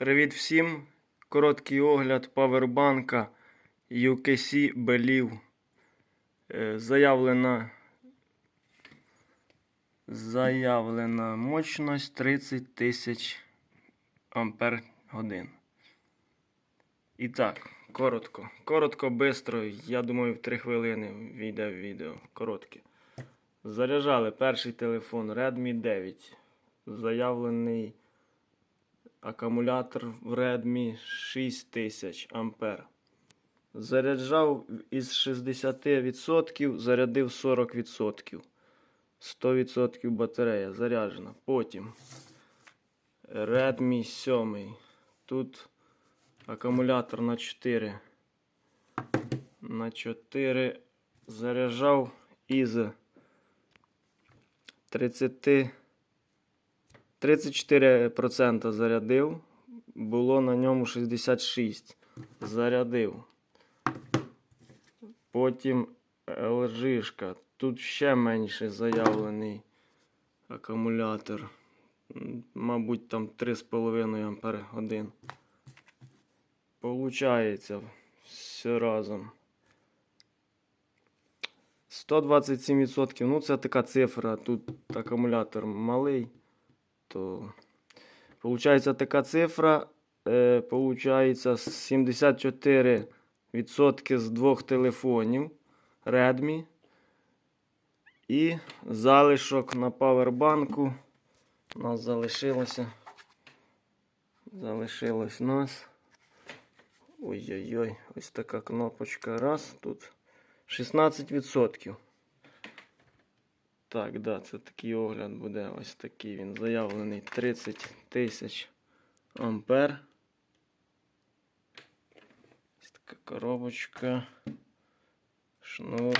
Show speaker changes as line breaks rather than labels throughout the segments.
Привіт всім! Короткий огляд павербанка UKC Believe. Е, Заявлена, заявлена мощність 30 тисяч ампер годин. І так, коротко. Коротко, бистро. Я думаю, в 3 хвилини війде відео. Коротке. Заряджали перший телефон Redmi 9. Заявлений акумулятор в Redmi 6000 ампер. Заряджав із 60%, зарядив 40%. 100% батарея заряджена. Потім Redmi 7. Тут акумулятор на 4. На 4 заряджав із 30 34% зарядив, було на ньому 66. Зарядив. Потім LG. Тут ще менше заявлений акумулятор. Мабуть, там 3,5 ампер годин. Получається все разом. 127%. Ну, це така цифра. Тут акумулятор малий то получається така цифра. Е, получається 74% з двох телефонів Redmi. І залишок на павербанку. У нас залишилося. Залишилось нас. Ой-ой-ой, ось така кнопочка. Раз. Тут 16%. Так, да, це такий огляд буде. Ось такий він заявлений 30 тисяч ампер. Ось така коробочка. Шнур.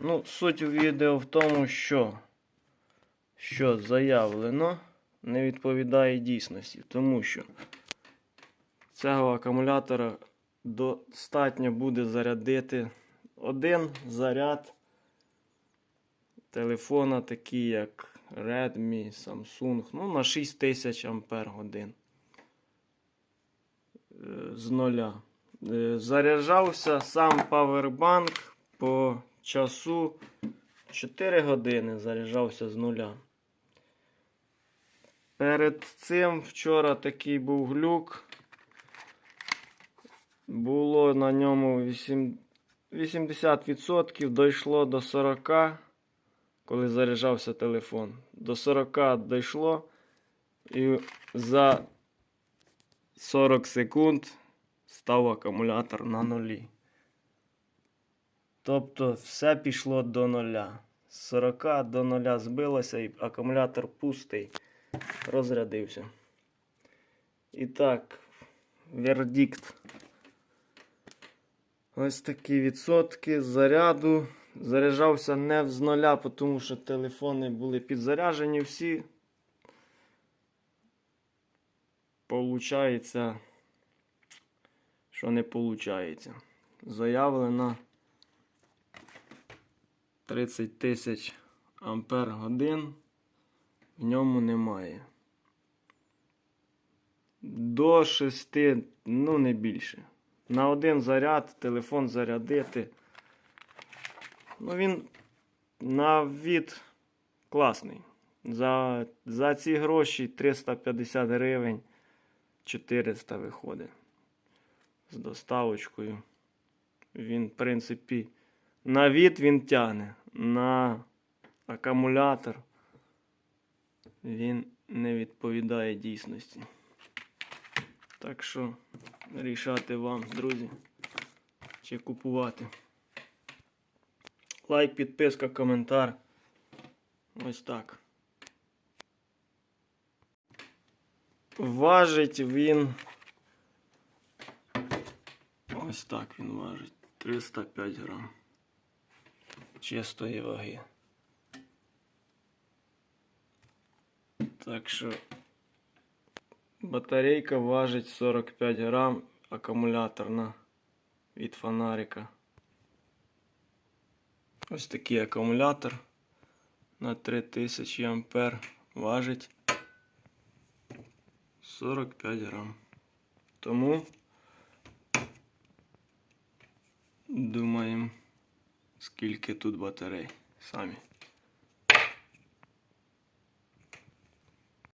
Ну, суть відео в тому, що, що заявлено не відповідає дійсності, тому що цього акумулятора достатньо буде зарядити один заряд телефона, такі як Redmi, Samsung, ну, на 6000 ампер годин Е, з нуля. Е, Заряджався сам павербанк по часу 4 години заряджався з нуля. Перед цим вчора такий був глюк. Було на ньому 8 80% дійшло до 40%, коли заряджався телефон. До 40 дійшло і за 40 секунд став акумулятор на нулі. Тобто все пішло до нуля. З 40 до нуля збилося і акумулятор пустий, розрядився. І так, вердикт. Ось такі відсотки заряду. Заряджався не з нуля, тому що телефони були підзаряжені всі. Получається, що не получається. Заявлено 30 тисяч ампер годин. В ньому немає. До 6, ну не більше. На один заряд телефон зарядити. Ну, він на від класний. За, за ці гроші 350 гривень 400 виходить. З доставочкою. Він, в принципі, на від він тягне. На акумулятор він не відповідає дійсності. Так що рішати вам, друзі, чи купувати. Лайк, підписка, коментар. Ось так. Важить він. Ось так він важить. 305 грам. Чистої ваги. Так що батарейка важить 45 грам акумуляторна від фонарика. Ось такий акумулятор на 3000 ампер важить 45 грам. Тому думаємо, скільки тут батарей самі.